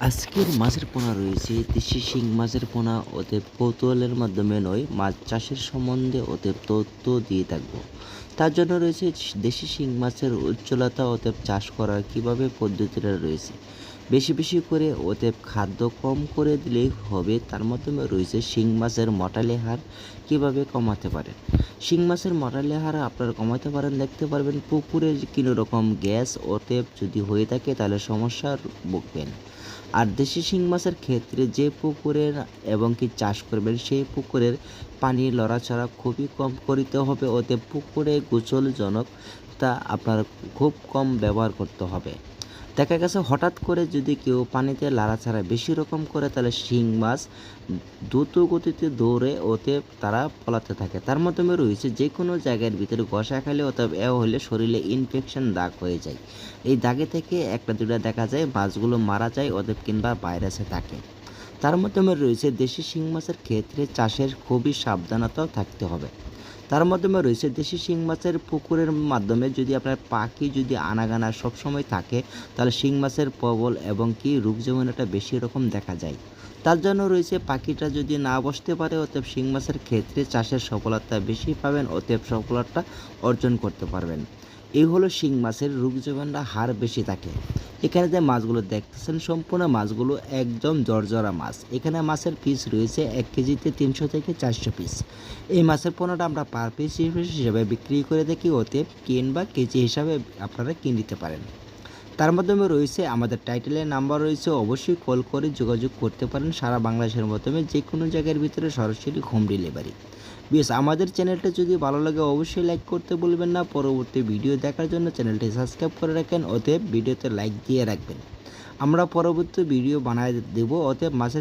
আজকের মাছের পোনা রয়েছে দেশি শিং মাছের পোনা অতএব কৌতূহলের মাধ্যমে নয়, মাছ চাষের সম্বন্ধে অতএব তথ্য দিয়ে থাকব। তার জন্য রয়েছে দেশি শিং মাছের উজ্জ্বলতা অতএব চাষ করার কীভাবে পদ্ধতিটা রয়েছে? বেশি বেশি করে অতএব খাদ্য কম করে দিলেই হবে, তার মাধ্যমে রয়েছে শিং মাছের মটালি হার কীভাবে কমাতে পারেন শিং মাছের মটালি হার আপনারা কমাতে পারেন, দেখতে পারবেন পুকুরে কোনো রকম গ্যাস অতএব যদি হয়ে থাকে তাহলে সমস্যার ভুগবেন। আর দেশি শিং মাছের ক্ষেত্রে যে পুকুরের এবং কি চাষ করবেন সেই পুকুরের পানির লড়াচড়া খুবই কম করিতে হবে। ওতে পুকুরে গোসলজনক তা আপনার খুব কম ব্যবহার করতে হবে। দেখা গেছে হঠাৎ করে যদি কেউ পানিতে লাড়াছাড়া বেশি রকম করে, তাহলে শিং মাছ দ্রুত গতিতে দৌড়ে ওতে তারা পলাতে থাকে। তার মাধ্যমে রয়েছে যে কোনো জায়গার ভিতরে ঘষা খেলে অথবা এ হলে শরীরে ইনফেকশন দাগ হয়ে যায়। এই দাগে থেকে একটা দুটা দেখা যায়, মাছগুলো মারা যায় ওদের কিংবা ভাইরাসে থাকে। তার মাধ্যমে রয়েছে দেশি শিং মাছের ক্ষেত্রে চাষের খুবই সাবধানতাও থাকতে হবে। তার মাধ্যমে রয়েছে দেশি শিং মাছের পুকুরের মাধ্যমে যদি আপনার পাখি যদি আনাগানা সবসময় থাকে, তাহলে শিং মাছের প্রবল এবং কি রোগ জীবাণুটা বেশি রকম দেখা যায়। তার জন্য রয়েছে পাখিটা যদি না বসতে পারে, অতএব শিং মাছের ক্ষেত্রে চাষের সফলতা বেশি পাবেন, অতএব সফলতা অর্জন করতে পারবেন। এই হলো শিং মাছের রোগ জীবাণুটা হার বেশি থাকে। এখানে যে মাছগুলো দেখতেছেন, সম্পূর্ণ মাছগুলো একদম জর্জরা মাছ। এখানে মাছের পিস রয়েছে এক কেজিতে তিনশো থেকে চারশো পিস এই মাছের পণ্যটা আমরা পার পিস হিসেবে বিক্রি করে থাকি ওতে বা কেজি হিসাবে আপনারা কিনে নিতে পারেন। তার মাধ্যমে রয়েছে আমাদের টাইটেলের নাম্বার রয়েছে, অবশ্যই কল করে যোগাযোগ করতে পারেন সারা বাংলাদেশের মাধ্যমে যে কোনো জায়গার ভিতরে সরাসরি হোম ডেলিভারি বেশ আমাদের চ্যানেলটা যদি ভালো লাগে অবশ্যই লাইক করতে বলবেন না। পরবর্তী ভিডিও দেখার জন্য চ্যানেলটি সাবস্ক্রাইব করে রাখেন, অতএব ভিডিওতে লাইক দিয়ে রাখবেন। আমরা পরবর্তী ভিডিও বানায় দেব, অতএব মাছের